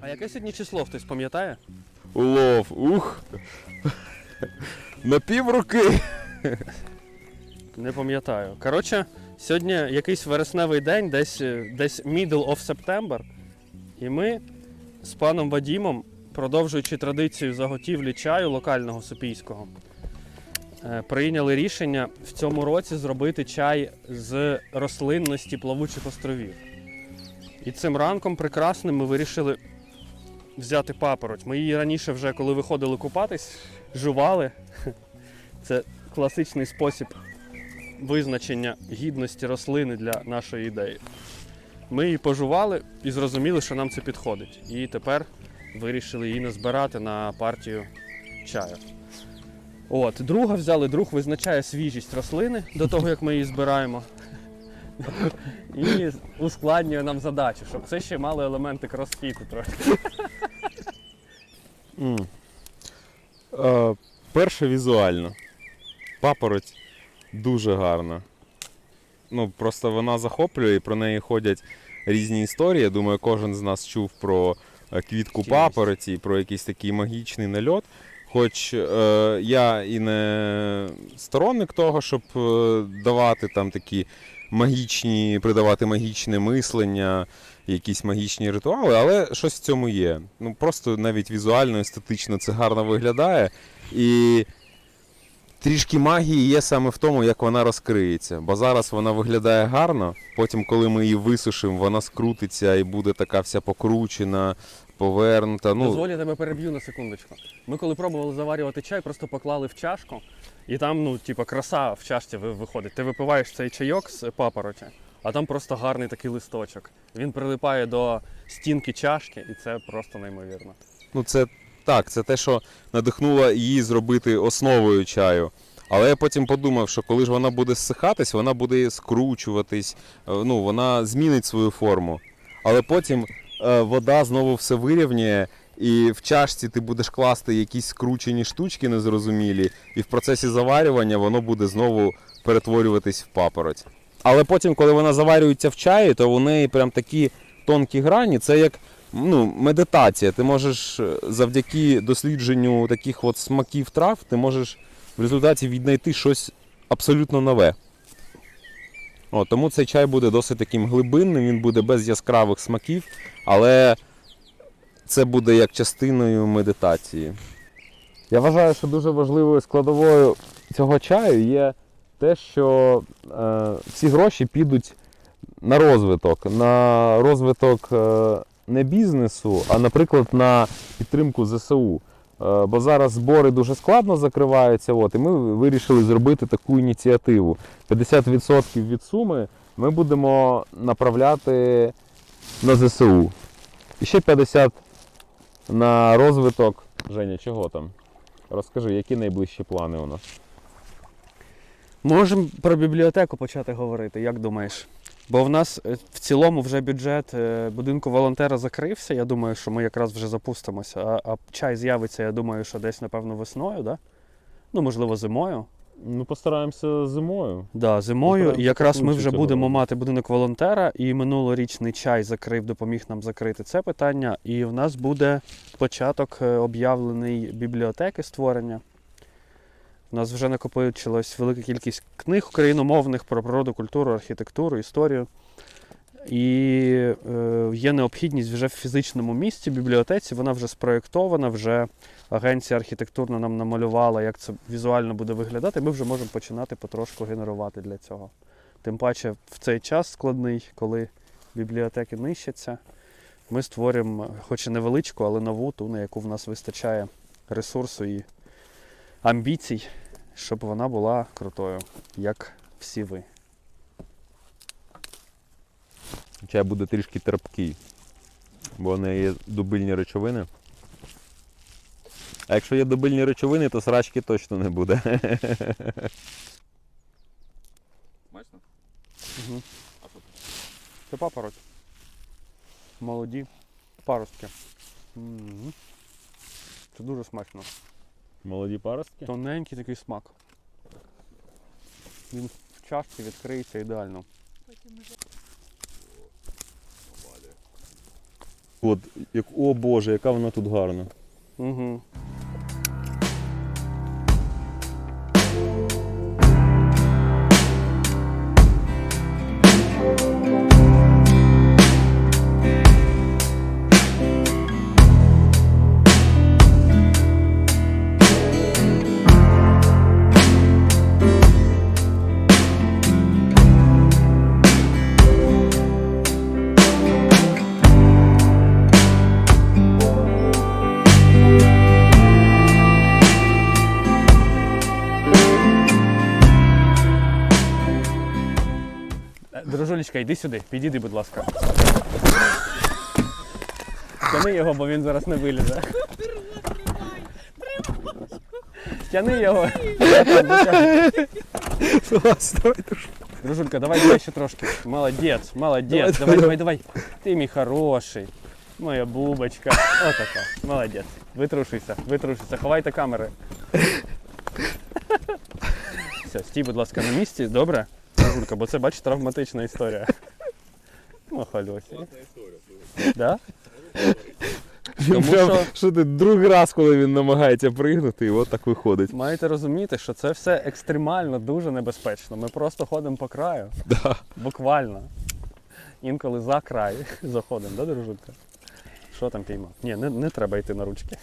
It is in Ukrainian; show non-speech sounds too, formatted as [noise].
А яке сьогодні число хтось пам'ятає? Улов, ух. На пів руки. Не пам'ятаю. Коротше, сьогодні якийсь вересневий день, десь, е, десь middle of September. І ми з паном Вадімом, продовжуючи традицію заготівлі чаю локального супійського, е, прийняли рішення в цьому році зробити чай з рослинності плавучих островів. І цим ранком прекрасним ми вирішили взяти папороть. Ми її раніше вже, коли виходили купатись, жували. [laughs] Це класичний спосіб визначення гідності рослини для нашої ідеї. Ми її пожували і зрозуміли, що нам це підходить. І тепер вирішили її назбирати на партію чаю. От, друга взяли, друг визначає свіжість рослини до того, як ми її збираємо. [laughs] І ускладнює нам задачу, щоб це ще мало елементи кросфіту трохи. М. Е, перше візуально. Папороть дуже гарна. Ну, просто вона захоплює і про неї ходять різні історії. Я думаю, кожен з нас чув про е, квітку папороті, про якийсь такий магічний нальот. Хоч е, я і не сторонник того, щоб е, давати там такі магічні, придавати магічне мислення, якісь магічні ритуали, але щось в цьому є. Ну просто навіть візуально, естетично це гарно виглядає. І трішки магії є саме в тому, як вона розкриється. Бо зараз вона виглядає гарно, потім, коли ми її висушимо, вона скрутиться і буде така вся покручена, повернута. Ну, Дозволь, я тебе переб'ю на секундочку. Ми коли пробували заварювати чай, просто поклали в чашку, і там, ну, типа, краса в чашці виходить. Ти випиваєш цей чайок з папороті, а там просто гарний такий листочок. Він прилипає до стінки чашки, і це просто неймовірно. Ну, це так, це те, що надихнуло її зробити основою чаю. Але я потім подумав, що коли ж вона буде ссихатись, вона буде скручуватись, е, ну, вона змінить свою форму. Але потім вода знову все вирівнює, і в чашці ти будеш класти якісь скручені штучки незрозумілі, і в процесі заварювання воно буде знову перетворюватись в папороть. Але потім, коли вона заварюється в чаї, то неї прям такі тонкі грані, це як ну, медитація. Ти можеш е, завдяки дослідженню таких от смаків трав, ти можеш в результаті віднайти щось абсолютно нове. О, тому цей чай буде досить таким глибинним, він буде без яскравих смаків, але це буде як частиною медитації. Я вважаю, що дуже важливою складовою цього чаю є те, що е, всі гроші підуть на розвиток, на розвиток е, не бізнесу, а, наприклад, на підтримку ЗСУ. Е, Бо зараз збори дуже складно закриваються, от, і ми вирішили зробити таку ініціативу. 50% від суми ми будемо направляти на ЗСУ. І ще 50% на розвиток. Женя, чого там? Розкажи, які найближчі плани у нас? Можемо про бібліотеку почати говорити, як думаєш? Бо в нас е, в цілому вже бюджет е, будинку волонтера закрився. Я думаю, що ми якраз вже запустимося. А, а чай з'явиться, я думаю, що десь, напевно, весною, да? Ну, можливо, зимою. Ну, постараємося зимою. Да, зимою. І якраз ми вже будемо воно. мати будинок волонтера, і минулорічний чай закрив, допоміг нам закрити це питання. І в нас буде початок е, об'явлений бібліотеки створення. У нас вже накопичилась велика кількість книг україномовних про природу, культуру, архітектуру, історію. І е, є необхідність вже в фізичному місці, бібліотеці. Вона вже спроєктована, вже агенція архітектурна нам намалювала, як це візуально буде виглядати. Ми вже можемо починати потрошку генерувати для цього. Тим паче в цей час складний, коли бібліотеки нищаться, ми створюємо, хоч і невеличку, але нову, ту, на яку в нас вистачає ресурсу і амбіцій, щоб вона була крутою, як всі ви. Чай буде трішки терпкий, бо в неї є дубильні речовини. А якщо є дубильні речовини, то срачки точно не буде. Смачно? Угу. А що це? Папороть. Молоді паростки. Мгм. Це дуже смачно. Молоді паростки. Тоненький такий смак. Він в чашці відкриється ідеально. От, як, о Боже, яка вона тут гарна. Угу. Е, йди сюди, підійди, будь ласка. Стяни його, бо він зараз не вилізе. Стяни його. Дружулька, давай давай ще трошки. Молодець, молодець. Давай, давай, давай. Ти мій хороший. Моя бубочка. Отака. Молодець. Витрушуйся, витрушуйся. Ховайте камери. Все, стій, будь ласка, на місці, добре? Дружулька, бо це, бачиш, травматична історія. [laughs] Ну, халюсі. Да? Тому Прям, що- що ти другий раз, коли він намагається пригнути, і от так виходить. Маєте розуміти, що це все екстремально дуже небезпечно. Ми просто ходимо по краю. Да. Буквально. Інколи за край [laughs] заходимо, да, дружулька? Що там піймав? Ні, не, не треба йти на ручки.